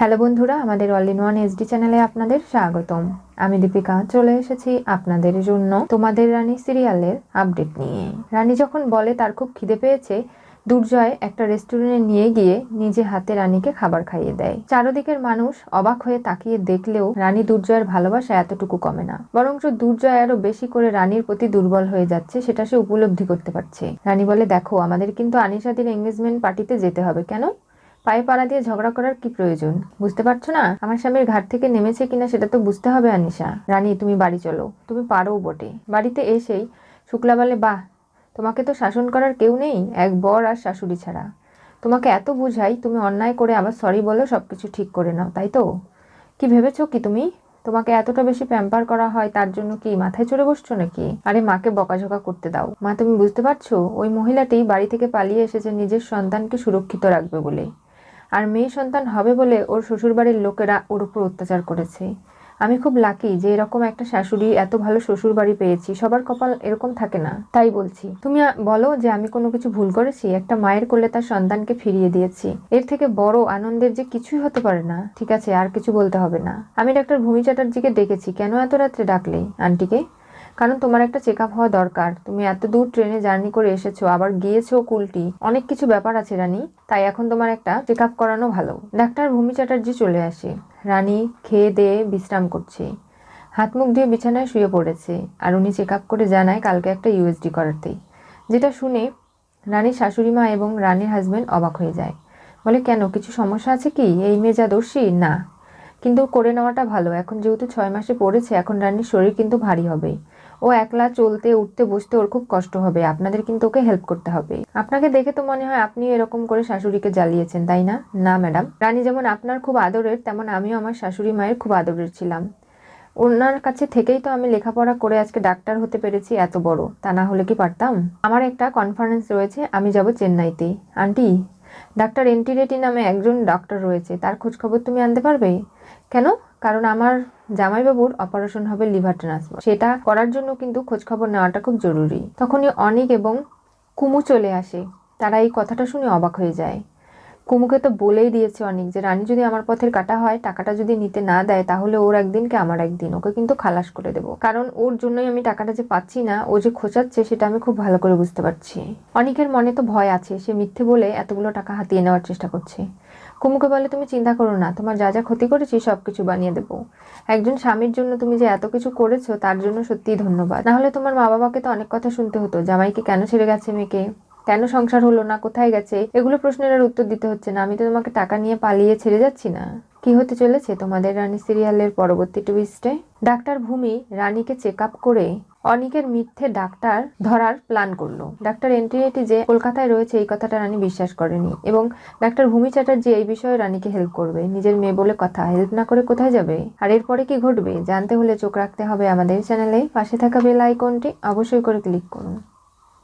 Hello বন্ধুরা, আমাদের all in one SD চ্যানেলে আপনাদের স্বাগতম। আমি দীপিকা, চলে এসেছি আপনাদের জন্য তোমাদের রানী সিরিয়ালের আপডেট নিয়ে। রানী যখন বলে তার খুব খিদে পেয়েছে, দুর্জয় একটা রেস্টুরেন্টে নিয়ে গিয়ে নিজে হাতে রানীকে খাবার খাইয়ে দেয়। চারদিকের মানুষ অবাক হয়ে তাকিয়ে দেখলেও রানী দুর্জয়ের ভালোবাসা এতটুকু কমে না। বরঞ্চ দুর্জয় আরও বেশি করে রানীর প্রতি দুর্বল হয়ে যাচ্ছে, সেটা সে উপলব্ধি করতে পারছে। রানী বলে, দেখো, আমাদের কিন্তু আনিশাদির এঙ্গেজমেন্ট পার্টিতে যেতে হবে। কেন? পায়ে পাড়া দিয়ে ঝগড়া করার কি প্রয়োজন? বুঝতে পারছ না? আমার স্বামীর ঘাট থেকে নেমেছে কিনা সেটা তো বুঝতে হবে, আনিশা। রানী, তুমি বাড়ি চলো। তুমি পারো বটে। বাড়িতে এসেই শুক্লা বলে বাহ, তোমাকে তো শাসন করার কেউ নেই, এক বর আর শাশুড়ি ছাড়া। তোমাকে এত বুঝাই, তুমি অন্যায় করে আবার সরি বলো সব কিছু ঠিক করে নাও, তাই তো? কি ভেবেছো কি তুমি? তোমাকে এতটা বেশি প্যাম্পার করা হয়, তার জন্য কি মাথায় চড়ে বসছো নাকি? আরে, মাকে বকাঝকা করতে দাও। মা, তুমি বুঝতে পারছ? ওই মহিলাটি বাড়ি থেকে পালিয়ে এসেছে, নিজের সন্তানকে সুরক্ষিত রাখবে বলে। আর মেয়ে সন্তান হবে বলে ওর শ্বশুরবাড়ির লোকেরা ওর উপর অত্যাচার করেছে। আমি খুব লাকি যে এরকম একটা শাশুড়ি, এত ভালো শ্বশুর বাড়ি পেয়েছি, সবার কপাল এরকম থাকে না। তাই বলছি, তুমি বলো যে আমি কোনো কিছু ভুল করেছি? একটা মায়ের কোলে তার সন্তানকে ফিরিয়ে দিয়েছি। এর থেকে বড় আনন্দের যে কিছুই হতে পারে না, ঠিক আছে, আর কিছু বলতে হবে না। আমি ডাক্তার ভূমি চ্যাটার্জিকে ডেকেছি, কেন এত রাত্রে ডাকলে? আন্টিকে? কারণ তোমার একটা চেক আপ হওয়া দরকার। তুমি এত দূর ট্রেনে জার্নি করে এসেছ, আবার গিয়েছো কুলটি। অনেক কিছু ব্যাপার আছে, রানী। তাই এখন তোমার একটা চেক আপ করানো ভালো। ডাক্তার ভূমি চ্যাটার্জি চলে আসে। রানী খেয়ে দেয়ে বিশ্রাম করছে। হাত মুখ দিয়ে বিছানায় শুয়ে পড়েছে। আর উনি চেক আপ করে জানায় কালকে একটা ইউএসডি করাতে। যেটা শুনে রানীর শাশুড়ি মা এবং রানীর হাজব্যান্ড অবাক হয়ে যায়। বলে, কেন, কিছু সমস্যা আছে কি? এই মেয়ে যা দোষী না। কিন্তু করে নেওয়াটা ভালো। এখন যেহেতু ছয় মাসে পড়েছে, এখন রানীর শরীর কিন্তু ভারী হবে। ও একলা চলতে, উঠতে, বসতে ওর খুব কষ্ট হবে। আপনাদের কিন্তু ওকে হেল্প করতে হবে। আপনাকে দেখে তো মনে হয় আপনি এরকম করে শাশুড়িকে জ্বালিয়েছেন, তাই না? না ম্যাডাম রানী যেমন আপনার খুব আদরের, তেমন আমিও আমার শাশুড়ি মায়ের খুব আদরের ছিলাম। ওনার কাছে থেকেই তো আমি লেখাপড়া করে আজকে ডাক্তার হতে পেরেছি, এত বড়। তা না হলে কি পারতাম? আমার একটা কনফারেন্স রয়েছে, আমি যাব চেন্নাইতে। আন্টি, ডাক্তার এনটি রেডি নামে একজন ডক্টর রয়েছে, তার খোঁজখবর তুমি আনতে পারবে? কেন? কারণ আমার জামাইবাবুর অপারেশন হবে লিভার ট্রান্সফার সেটা করার জন্য কিন্তু খোঁজ খবর নেওয়াটা খুব জরুরি। তখনই অনেক এবং কুমু চলে আসে। তারা এই কথাটা শুনে অবাক হয়ে যায়। কুমুকে তো বলেই দিয়েছে অনেক যে, রানী যদি আমার পথের কাটা হয়, টাকাটা যদি নিতে না দেয়, তাহলে ওর একদিনকে আমার একদিন? ওকে কিন্তু খালাস করে দেবো। কারণ ওর জন্যই আমি টাকাটা যে পাচ্ছি না, ও যে খোঁচাচ্ছে, সেটা আমি খুব ভালো করে বুঝতে পারছি। অনেকের মনে তো ভয় আছে, সে মিথ্যে বলে এতগুলো টাকা হাতিয়ে নেওয়ার চেষ্টা করছে। কুমুকে বলে, তুমি চিন্তা করো না, তোমার যা যা ক্ষতি করেছি সব কিছু বানিয়ে দেবো। একজন স্বামীর জন্য তুমি যে এত কিছু করেছ, তার জন্য সত্যিই ধন্যবাদ। না হলে তোমার মা বাবাকে তো অনেক কথা শুনতে হতো, জামাইকে কেন ছেড়ে গেছে মেয়েকে? কেন সংসার হলো না? কোথায় গেছে? এগুলো প্রশ্নের আর উত্তর দিতে হচ্ছে না। আমি তো তোমাকে টাকা নিয়ে পালিয়ে ছেড়ে যাচ্ছি না। কি হতে চলেছে তোমাদের রানী সিরিয়ালের পরবর্তী টুইস্টে ডাক্তার ভূমি রানীকে চেক আপ করে অনিকের মিথ্যে ডাক্তার ধরার প্ল্যান করল। ডাক্তার এন্ট্রিয়েটি যে কলকাতায় রয়েছে, এই কথাটা রানী বিশ্বাস করেনি এবং ডাক্তার ভূমি চ্যাটার্জি এই বিষয়ে রানীকে হেল্প করবে। নিজের মেয়ে বলে কথা হেল্প না করে কোথায় যাবে? আর এরপরে কি ঘটবে? জানতে হলে চোখ রাখতে হবে আমাদের চ্যানেলে পাশে থাকা বেল আইকনটি অবশ্যই করে ক্লিক করুন।